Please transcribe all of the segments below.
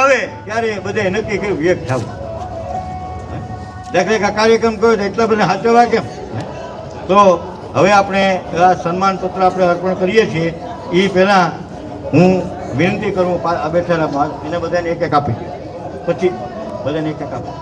આવે ત્યારે બધાએ નક્કી કર્યું એક થવું. દાખલા આ કાર્યક્રમ કર્યો તો એટલા બધા સાચવવા કેમ તો હવે આપણે આ સન્માન પત્ર આપણે અર્પણ કરીએ છીએ. એ પહેલાં હું વિનંતી કરું બેઠેલા એને બધાને એક એક આપી. પછી બધાને એક એક આપી.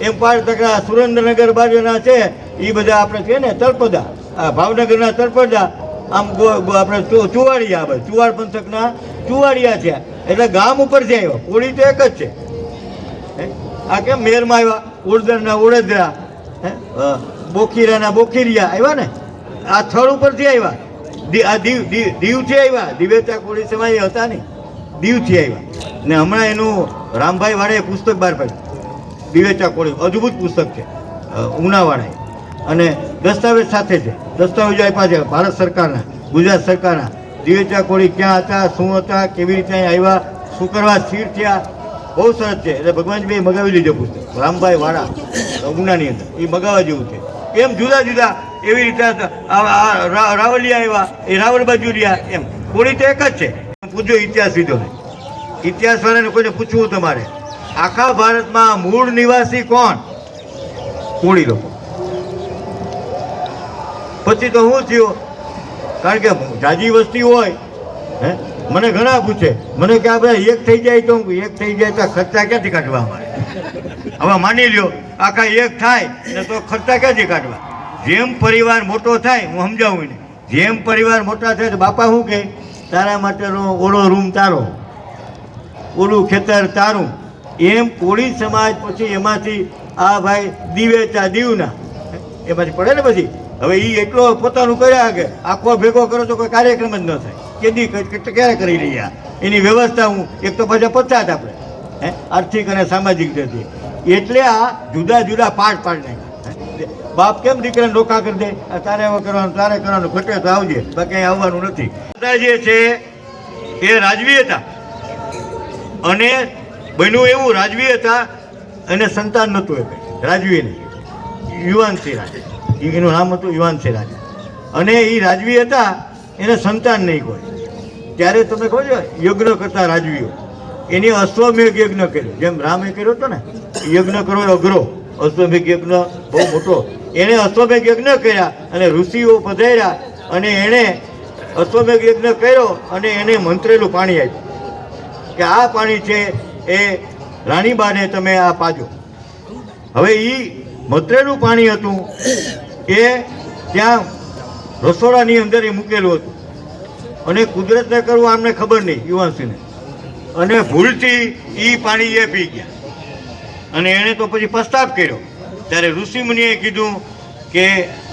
એમ પાંચ ટકા સુરેન્દ્રનગર બાજુના છે એ બધા આપણે છે ને, તળપદા. આ ભાવનગરના તળપદા, આમ આપણે ચુવાડિયા ભાઈ ચુવાડ પંથકના ચુવાડિયા છે. એટલે ગામ ઉપર છે આવ્યો કોળી તો એક જ છે. આ કેમ મેરમાં આવ્યા? ઉડદરના ઉડદરા. હે? બોખીરાના બોખીરિયા આવ્યા ને? આ સ્થળ ઉપરથી આવ્યા. આ દીવ દીવ- દીવથી આવ્યા. દિવેતા કોળી સમાજ હતા નહીં દીવથી આવ્યા. ને હમણાં એનું રામભાઈ વાળાએ પુસ્તક બહાર પાડ્યું. દિવેચા કોળી, અદ્ભુત પુસ્તક છે. ઉનાવાળાએ. અને દસ્તાવેજ સાથે છે દસ્તાવેજો આપ્યા છે ભારત સરકારના, ગુજરાત સરકારના. દિવેચા કોળી ક્યાં હતા, શું હતા, કેવી રીતે આવ્યા, શું કરવા સ્થિર થયા? બહુ સરસ છે. એટલે ભગવાનજીભાઈ મગાવી લીધો પુસ્તક. રામભાઈ વાળા ઉનાની અંદર. એ મગાવવા જેવું છે. એમ જુદા જુદા એવી રીતે રાવલિયા આવ્યા, એ રાવલ બાજુ રહ્યા, એમ. કોળી તો એક જ છે. પૂછો ઇતિહાસ લીધો ઇતિહાસ વાળાને કોઈને પૂછવું તમારે આખા ભારતમાં મૂળ નિવાસી કોણ? કોળી લોકો. પછી તો શું થયું? કારણ કે જાજી વસ્તી હોય, હે? મને ઘણા પૂછે. મને કે આપણે એક થઈ જાય તો એક થઈ જાય તો ખર્ચા ક્યાંથી કાઢવા અમારે? હવે માની લ્યો, આખા એક થાય ને તો ખર્ચા ક્યાંથી કાઢવા? જેમ પરિવાર મોટો થાય, હું સમજાવું એને. જેમ પરિવાર મોટા થાય તો બાપા શું કહે? તારા માટેનો ઓળો રૂમ તારો. ઓલું ખેતર તારું. એમ કોળી સમાજ પછી એમાંથી આ ભાઈ દિવેચા દીવના. એમાંથી પડે ને પછી? હવે એ એટલો પોતાનું કર્યા કે આખો ભેગો કરો તો કોઈ કાર્યક્રમ જ ન થાય. કેદી ક- ક- ક્યારે કરી રહ્યા? એની વ્યવસ્થા હું એક તો પાછા પચાત આપણે હે? આર્થિક અને સામાજિક રીતે. એટલે આ જુદા જુદા પાર્ટ પાડ નાખ્યા. બાપ કેમ દીકરાને રોકા કરી દે? તારે હવે કરવાનું, તારે કરવાનું, ઘટે તો આવજે. બાકી આવવાનું નથી. જે છે, એ રાજવી હતા. અને બન્યું એવું રાજવી હતા અને સંતાન નહોતું એ કંઈ રાજવીને યુવાનસિંહ રાજા. એનું નામ હતું યુવાનસિંહ રાજા. અને એ રાજવી હતા એને સંતાન નહીં કોઈ. ત્યારે તમને ખબર છે, યજ્ઞ કરતા રાજવીઓ. એની અશ્વમેઘ યજ્ઞ કર્યો. જેમ રામે કર્યો હતો ને યજ્ઞ કરો અઘરો. અશ્વમેઘ યજ્ઞ બહુ મોટો. એણે અશ્વમેઘ યજ્ઞ કર્યા અને ઋષિઓ પધાર્યા અને એણે અશ્વમેઘ યજ્ઞ કર્યો અને એને મંત્રેલું પાણી આપ્યું. કે આ પાણી છે એ રાણીબાને તમે આ પાજો. હવે એ મતરેલું પાણી હતું એ ત્યાં રસોડાની અંદર એ મૂકેલું હતું. અને કુદરતને કરવું આમને ખબર નહીં યુવાનસિંહને અને ભૂલથી એ પાણી એ પી ગયા. અને એણે તો પછી પ્રસ્તાવ કર્યો. ત્યારે ઋષિમુનિએ કીધું કે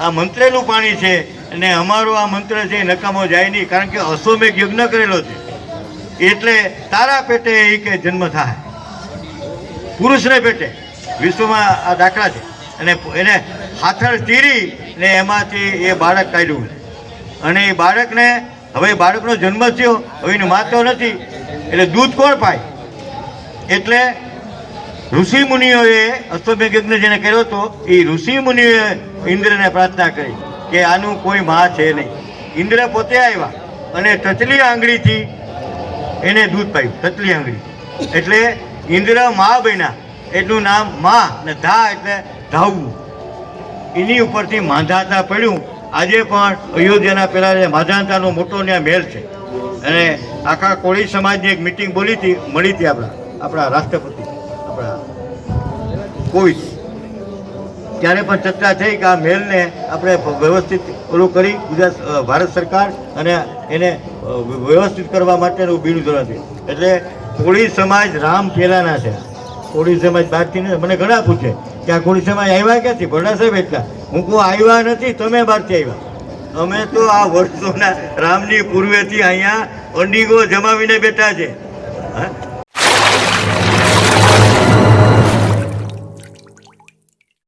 આ મંત્રેલું પાણી છે, અને અમારો આ મંત્ર છે નકામો જાય નહીં, કારણ કે અશ્વમેઘ યજ્ઞ કરેલો છે. એટલે તારા પેટે એ કે જન્મ થાય. પુરુષને પેટે. વિશ્વમાં આ દાખલા છે. અને એને હાથળ ચીરી ને એમાંથી એ બાળક કાઢ્યું. અને એ બાળકને હવે બાળકનો જન્મ થયો. હવે એનો માતો નથી. એટલે દૂધ કોણ પાય? એટલે ઋષિ મુનિઓએ અશ્વમેઘ યજ્ઞ જેને કર્યો હતો, એ ઋષિ મુનિઓએ ઇન્દ્રને પ્રાર્થના કરી કે આનું કોઈ મા છે નહીં. ઇન્દ્ર પોતે આવ્યા અને ટચલી આંગળીથી એને દૂધ પાયું, તતલી આંગળી. એટલે ઇન્દ્ર મા બન્યા. એટલું નામ મા ને ધા એટલે ધાવવું એની ઉપરથી માંધાતા પડ્યું. આજે પણ અયોધ્યાના પહેલાં જે મોટો ત્યાં મેલ છે. અને આખા કોળી સમાજની એક મિટિંગ બોલી હતી, મળી હતી આપણા આપણા રાષ્ટ્રપતિ, આપણા કોવિડ ત્યારે પણ ચર્ચા થઈ કે આ મહેલને આપણે વ્યવસ્થિત ઓલું કરી ગુજરાત ભારત સરકાર અને એને વ્યવસ્થિત કરવા માટેનું બીડું નથી એટલે કોળી સમાજ રામ ફેલાના છે. કોળી સમાજ બહારથી નથી મને ઘણા પૂછે કે આ કોળી સમાજ આવ્યા ક્યાંથી? ભરડા સાહેબ એટલા. હું કહું, આવ્યા નથી, તમે બહારથી આવ્યા. અમે તો આ વર્ષોના રામની પૂર્વેથી અહીંયા અંડીગો જમાવીને બેઠા છે. હા?